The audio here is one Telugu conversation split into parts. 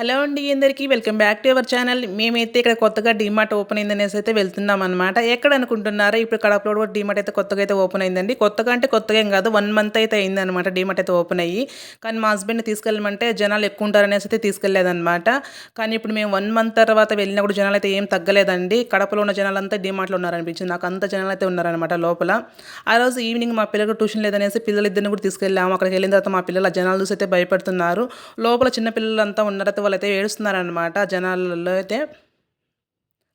హలో అండి అందరికీ welcome back to our channel. మేమైతే ఇక్కడ కొత్తగా డీమార్ట్ ఓపెన్ అయిందనేసి అయితే వెళ్తున్నాం అనమాట ఎక్కడ అనుకుంటున్నారా? ఇప్పుడు కడపలో కూడా డీమార్ట్ అయితే కొత్తగా అయితే ఓపెన్ అయిందండి. కొత్తగా అంటే కొత్తగా ఏం కాదు వన్ మంత్ అయితే అయింది అనమాట డీమార్ట్ అయితే ఓపెన్ అయ్యి. కానీ మా హస్బెండ్ తీసుకెళ్ళమంటే జనాలు ఎక్కువ ఉంటారనేసి అయితే తీసుకెళ్ళలేదన్నమాట కానీ ఇప్పుడు మేము వన్ మంత్ తర్వాత వెళ్ళినా కూడా జనాలు అయితే ఏం తగ్గలేదండి. కడపలో ఉన్న జనాలు అంతా డీమార్ట్లో ఉన్నారనిపించింది. నాకు అంత జనాలు అయితే ఉన్నారనమాట లోపల. ఆ రోజు ఈవినింగ్ మా పిల్లలకు ట్యూషన్ లేదనేసి పిల్లలిద్దరిని కూడా తీసుకెళ్ళాము. అక్కడికి వెళ్ళిన తర్వాత మా పిల్లలు జనాలు చూసి అయితే భయపడుతున్నారు. లోపల చిన్న పిల్లలంతా ఉన్నారైతే వాళ్ళైతే ఏడుస్తున్నారనమాట జనాలలో అయితే.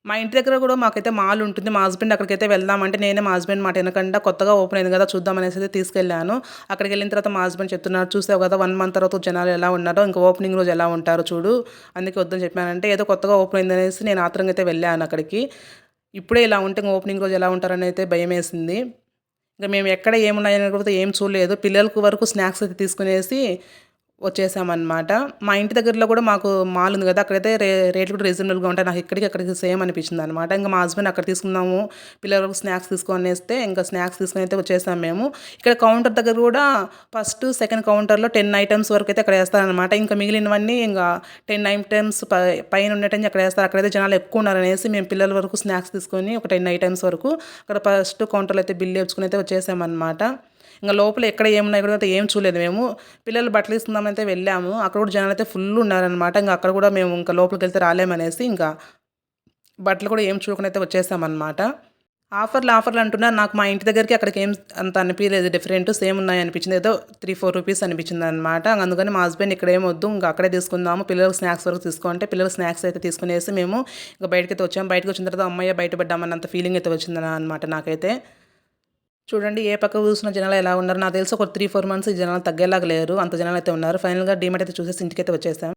మా ఇంటి దగ్గర కూడా మాకైతే మాల్ ఉంటుంది. మా హస్బెండ్ అక్కడికైతే వెళ్దామంటే నేనే మా హస్బెండ్ మాట వెనకుండా కొత్తగా ఓపెన్ అయింది కదా చూద్దాం అనేసి అయితే తీసుకెళ్ళాను. అక్కడికి వెళ్ళిన తర్వాత మా హస్బెండ్ చెప్తున్నారు చూసావు కదా వన్ మంత్ తర్వాత జనాలు ఎలా ఉన్నారో ఇంకా ఓపెనింగ్ రోజు ఎలా ఉంటారో చూడు. అందుకే వద్దని చెప్పానంటే ఏదో కొత్తగా ఓపెన్ అయింది అనేసి నేను ఆత్రంగా అయితే వెళ్ళాను అక్కడికి. ఇప్పుడే ఇలా ఉంటే ఇంకా ఓపెనింగ్ రోజు ఎలా ఉంటారని అయితే భయం వేసింది. ఇంకా మేము ఎక్కడ ఏమున్నాయని కూడా ఏం చూడలేదు. పిల్లలకు వరకు స్నాక్స్ అయితే తీసుకునేసి వచ్చేసామన్నమాట. మా ఇంటి దగ్గరలో కూడా మాకు మాల్ ఉంది కదా అక్కడైతే రే రేట్లు కూడా రీజనబుల్గా ఉంటాయి. నాకు ఇక్కడికి అక్కడికి సేమ్ అనిపించింది అనమాట ఇంకా మా హస్బెండ్ అక్కడ తీసుకున్నాము పిల్లలకు స్నాక్స్ తీసుకొని వేస్తే ఇంకా స్నాక్స్ తీసుకొని అయితే వచ్చేసాం మేము. ఇక్కడ కౌంటర్ దగ్గర కూడా ఫస్ట్ సెకండ్ కౌంటర్లో టెన్ ఐటమ్స్ వరకు అయితే అక్కడ వేస్తారనమాట ఇంకా మిగిలినవన్నీ ఇంకా టెన్ ఐటమ్స్ పైన ఉండేటని అక్కడ వేస్తారు. అక్కడైతే జనాలు ఎక్కువ ఉన్నారనేసి మేము పిల్లల వరకు స్నాక్స్ తీసుకొని ఒక టెన్ ఐటమ్స్ వరకు అక్కడ ఫస్ట్ కౌంటర్లో అయితే బిల్ వేసుకుని అయితే వచ్చేసామన్నమాట. ఇంకా లోపల ఎక్కడ ఏమున్నాయి కూడా ఏం చూడలేదు. మేము పిల్లలు బట్టలు తీసుకుందామైతే వెళ్ళాము. అక్కడ కూడా జనాలు అయితే ఫుల్ ఉన్నారనమాట ఇంకా అక్కడ కూడా మేము ఇంకా లోపలికి వెళ్తే రాలేమనేసి ఇంకా బట్టలు కూడా ఏం చూడకుండా అయితే వచ్చేసామన్నమాట. ఆఫర్లు ఆఫర్లు అంటున్నారు నాకు మా ఇంటి దగ్గరికి అక్కడికి ఏం అంత అనిపించలేదు. డిఫరెంట్ సేమ్ ఉన్నాయి అనిపించింది. ఏదో త్రీ ఫోర్ రూపీస్ అనిపించింది అనమాట అందుకని మా హస్బెండ్ ఇక్కడ ఏం వద్దు ఇంకా అక్కడే తీసుకుందాము. పిల్లలకు స్నాక్స్ వరకు తీసుకుంటే పిల్లలు స్నాక్స్ అయితే తీసుకునేసి మేము ఇంకా బయటకి అయితే వచ్చాము. బయటకు వచ్చిన తర్వాత అమ్మాయి బయటపడ్డామన్నంత ఫీలింగ్ అయితే వచ్చింది అనమాట నాకైతే. చూడండి ఏ పక్క చూసిన జనాలు ఎలా ఉన్నారు? నాకు తెలిసి ఒక త్రీ ఫోర్ మంత్స్ ఈ జనాలు తగ్గేలాగా లేరు. అంత జనాలు అయితే ఉన్నారు. ఫైనల్గా డీమార్ట్ అయితే చూసేసి ఇంటికైతే వచ్చేసాం.